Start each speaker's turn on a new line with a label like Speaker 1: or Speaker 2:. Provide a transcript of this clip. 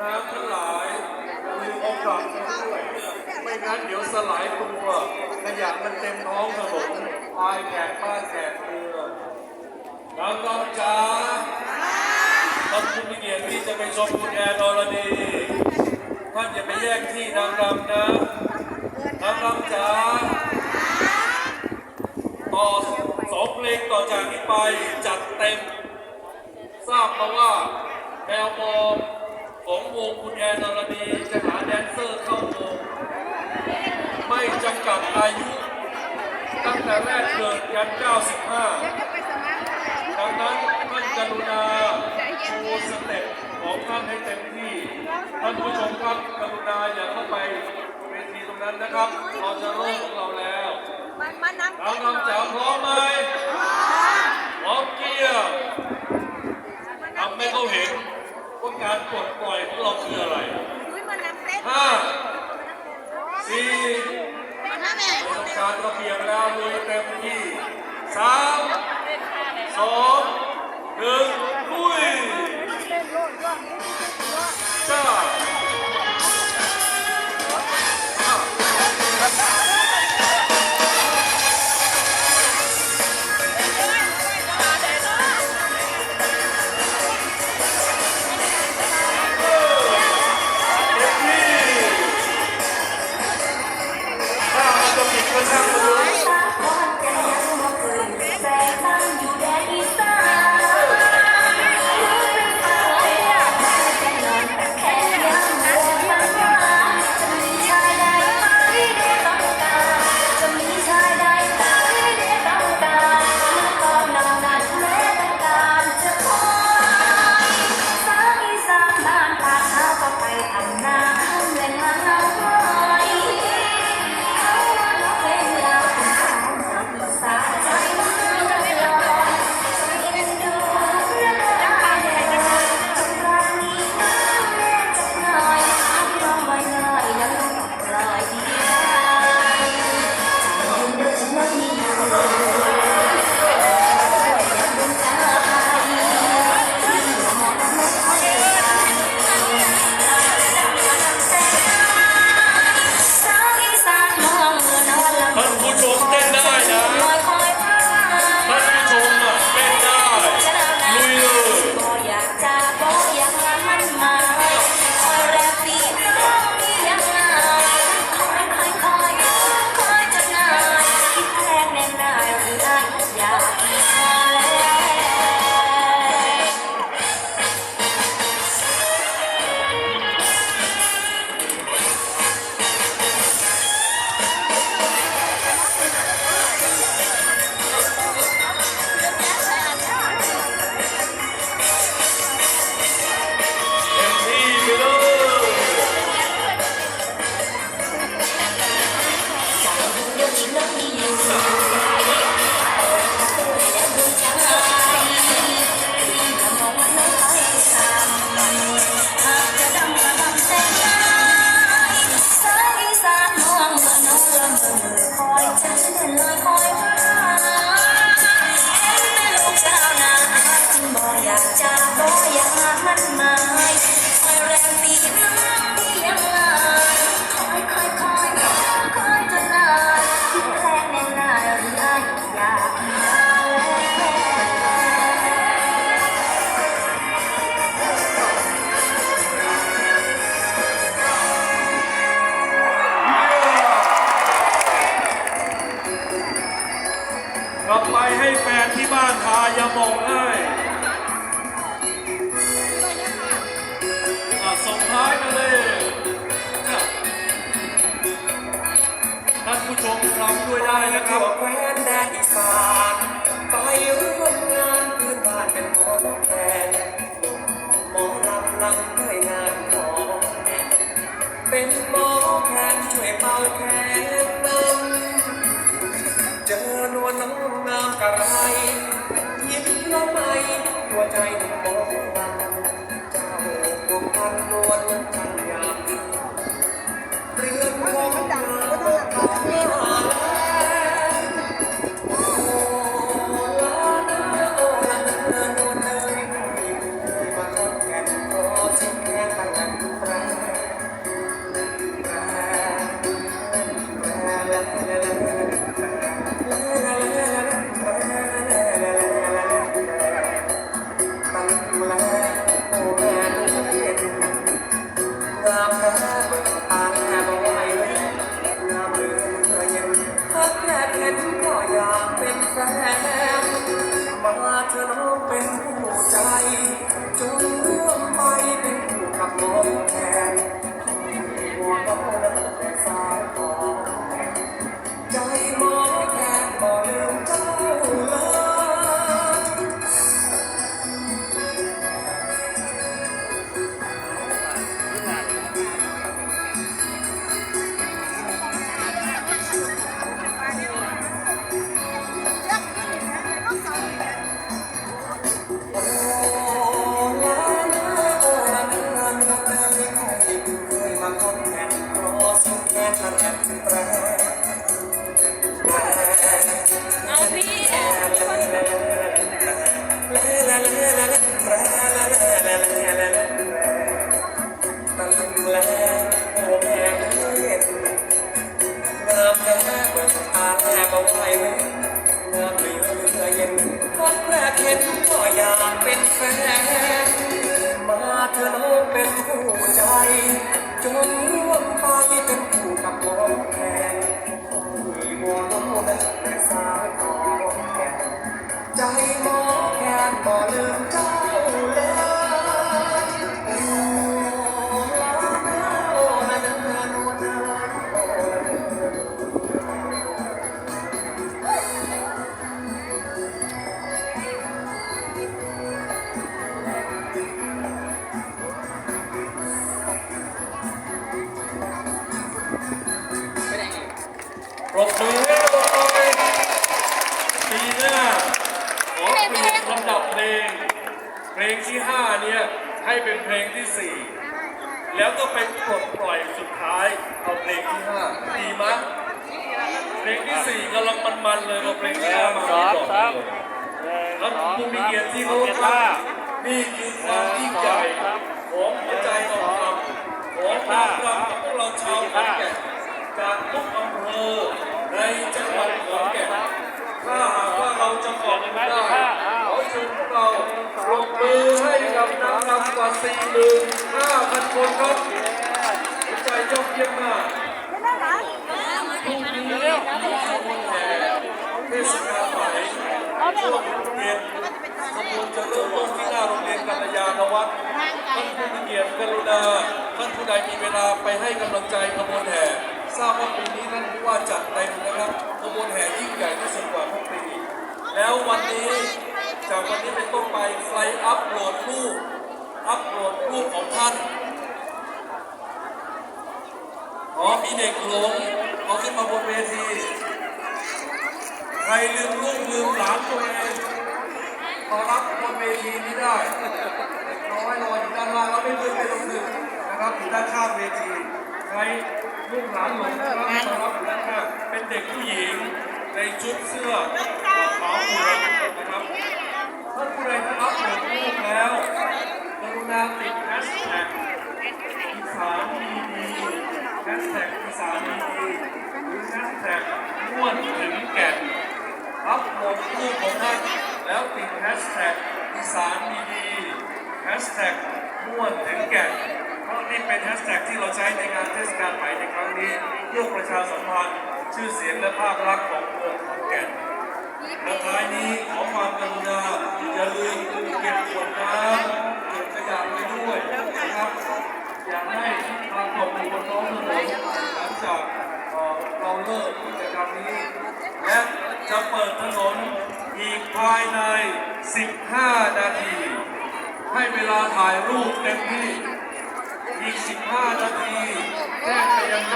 Speaker 1: น้ำทั้งหลายมีโอกาสด้วยไม่งั้นเดี๋ยวสลายตัวขยะมันเต็มท้องถนนตายแขกบ้านแขกเมืองน้องน้องจ๋าท่านผู้มีเกียรติที่จะไปชมคุณแอนอรดีท่านอย่าไปแย่งที่นางรำนะนางรำจ๋าต่อสองเพลงต่อจากนี้ไปจัดเต็ม ทราบมาว่าแมวมองของวงคุณ แอนอรดีจะหาแดนเซอร์เข้าวงไม่จำกัดอายุ ตั้งแต่แรกเกิดยัน 95 ดังนั้นท่านกรุณาโชว์สเต็ปของท่านให้เต็มที่ ท่านผู้ชมครับกรุณาอย่าเข้าไปเวทีตรงนั้นนะครับเราจะเริ่มของเราแล้ว
Speaker 2: มันมันน้ำ
Speaker 1: น้องน้ำจ๋าพร้อมไหมพร้อมเกียร์ทำให้เขาเห็นว่า การปลดปล่อยของเราคืออะไร
Speaker 2: อุ้ยมันน้ำเต้น
Speaker 1: ห้าสี่
Speaker 2: มันน้ำแม่
Speaker 1: ต้องการระเบียบแล้วลุยเต็มที่สามสองหนึ่งลุย มอ
Speaker 3: งให้อะ
Speaker 1: ส่งท้ายมาเลยท่านผู้ชมทำด้วยได้นะครับ
Speaker 4: แคว้นแดนอีสานไปร่วมงานพื้นบ้านเป็นหมอแคนหมอรำลังด้วยงานขอเป็นหมอแคนช่วยเป่าแคนนำเจอนวลน้องงามกระไร หัวใจหนุ่มโบ แรงว่าเธอน้องเป็นผู้ใจ แลงแหงเย็นงามแท้เหมืตาแทบเอาไว้เงามเหลืเหลือเย็นวันแรกเห็นก็อยากเป็นแฟน มา
Speaker 3: เธอน้องเป็นผู้ใจจงร่วมไปเป็น เพลงที่ห้าเนี่ยให้เป็นเพลงที่สี่แล้วก็เป็นปลดปล่อยสุดท้ายเอาเพลงที่ห้าดีมั้ยเพลงที่สี่กำลังมันๆเลยเราเพลงที่ห้ามา
Speaker 5: สองสาม
Speaker 3: แล้วผู้มีเกียรติที่รู้ครับนี่คือความยิ่งใหญ่ของหัวใจทองคำของนางรำของพวกเราชาวขอนแก่นจากทุกอำเภอในจังหวัดขอนแก่นถ้าหากว่าเราจะขอบคุณ ได้ขอเชิญพวกเราปรบมือให้กับนางรำกว่า45,000 คนครับหัวใจยอดเยี่ยมมากทุกนี้มีขบวนแห่เทศกาลไหมช่วงเย็นขบวนจะเริ่มต้นที่หน้าโรงเรียนกัลยาณวัฒน์ท่านผู้มีเกียรติกรุณาท่านผู้ใดมีเวลาไปให้กำลังใจขบวนแห่ทราบว่าปีนี้ท่านผู้ว่าจัดเต็มนะครับขบวนแห่ยิ่งใหญ่ที่สุดกว่าทุกปีแล้ววันนี้ จากวันนี้เป็นต้นไปใครอัพโหลดรูปอัพโหลดรูปของท่านอ๋อมีเด็กหลงเอาขึ้นมาบนเวทีใครลืมลูกลืมหลานตัวเองมารับบนเวทีนี้ได้เด็กน้อยรออยู่ด้านล่างแล้วไม่ลืมไม่ต้องลืมนะครับอยู่ด้านข้างเวทีใครลูกหลานหลงนะครับมารับอยู่ด้านข้างเป็นเด็กผู้หญิงในชุดเสื้อขาวเหลืองนะครับท่านผู้ใดที่รับโหลดรูปแล้วกรุณาติดแฮชแท็ก อีสานมีดีแฮชแท็กอีสานมีดีหรือแฮชแท็กม่วนถึงแก่นอัพโหลดรูปของท่านแล้วติดแฮชแท็กอีสานมีดี แท็กม่วนถึงแก่นเพราะนี่เป็นแฮชแท็กที่เราใช้ในงานเทศกาลไหม่ในครั้งนี้เพื่อประชาสัมพันธ์ชื่อเสียงและภาพลักษณ์ของเมืองขอนแก่นและท้ายนี้ขอความกรุณาอย่าลืมเก็บขวดน้ำเก็บขยะไว้ด้วยนะครับอยากให้ทางตกอยู่บนท้องถนนหลังจากเราเลิกกิจกรรมนี้ และจะเปิดถนนอีกภายใน 15 นาที ให้เวลาถ่ายรูปเต็มที่อีก15นาทีแจ้งไปยัง